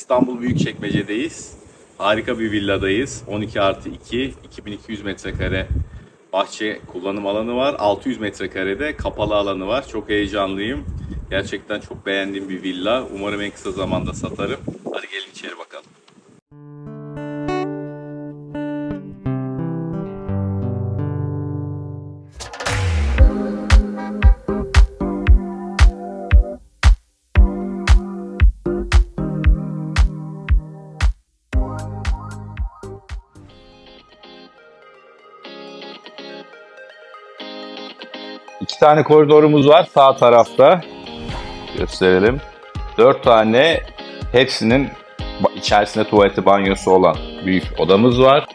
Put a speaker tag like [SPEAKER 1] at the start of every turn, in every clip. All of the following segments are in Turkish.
[SPEAKER 1] İstanbul Büyükçekmece'deyiz. Harika bir villadayız. 12 artı 2, 2200 metrekare bahçe kullanım alanı var. 600 metrekarede kapalı alanı var. Çok heyecanlıyım. Gerçekten çok beğendiğim bir villa. Umarım en kısa zamanda satarım.
[SPEAKER 2] İki tane koridorumuz var sağ tarafta. Gösterelim. Dört tane hepsinin içerisinde tuvaleti banyosu olan büyük odamız var.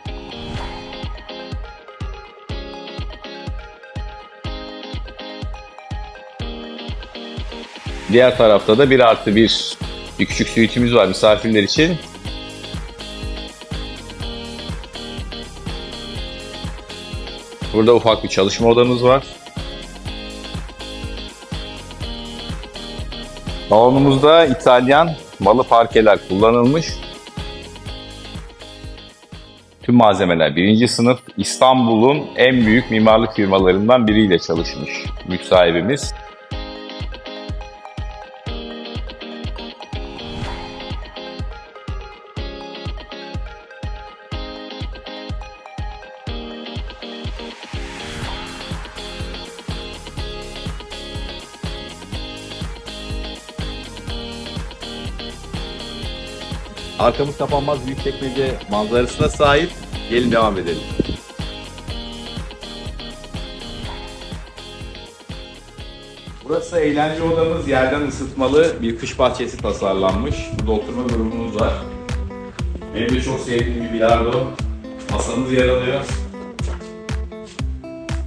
[SPEAKER 2] Diğer tarafta da bir artı bir bir küçük suitimiz var misafirler için. Burada ufak bir çalışma odamız var. Salonumuzda İtalyan malı parkeler kullanılmış. Tüm malzemeler birinci sınıf İstanbul'un en büyük mimarlık firmalarından biriyle çalışmış mülk
[SPEAKER 1] Arkamız kapanmaz Büyükçekmece manzarasına sahip. Gelin devam edelim. Burası eğlence odamız. Yerden ısıtmalı bir kış bahçesi tasarlanmış. Burada oturma grubumuz var. Benim de çok sevdiğim bir bilardo. Masamız yer alıyor.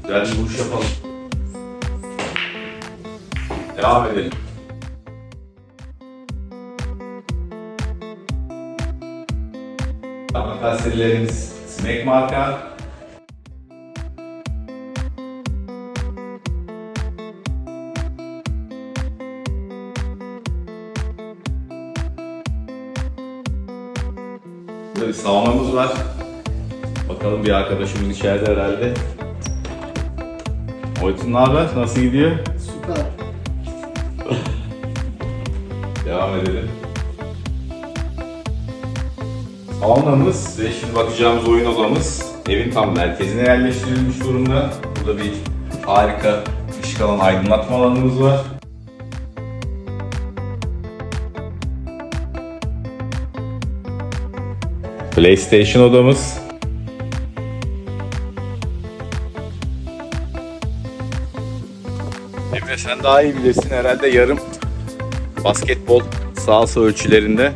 [SPEAKER 1] Güzel bir vuruş yapalım. Devam edelim. Makasirlerimiz Smack marka. Burada bir saunamız var. Bakalım bir arkadaşımız içeride herhalde. Oytun ne haber? Nasıl gidiyor?
[SPEAKER 3] Süper.
[SPEAKER 1] Devam edelim. Saunamız ve şimdi bakacağımız oyun odamız evin tam merkezine yerleştirilmiş durumda. Burada bir harika ışık alan aydınlatma alanımız var. PlayStation odamız. Emre sen daha iyi bilirsin herhalde yarım basketbol sahası ölçülerinde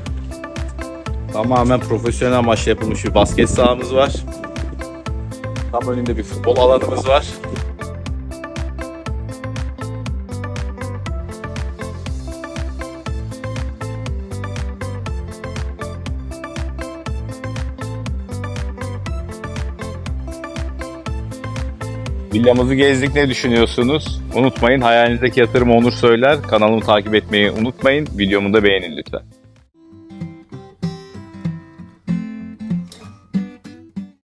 [SPEAKER 1] tamamen profesyonel amaçla yapılmış bir basket sahamız var. Tam önünde bir futbol alanımız var.
[SPEAKER 2] Villamızı gezdik ne düşünüyorsunuz? Unutmayın hayalinizdeki yatırım Onur söyler. Kanalımı takip etmeyi unutmayın. Videomu da beğenin lütfen.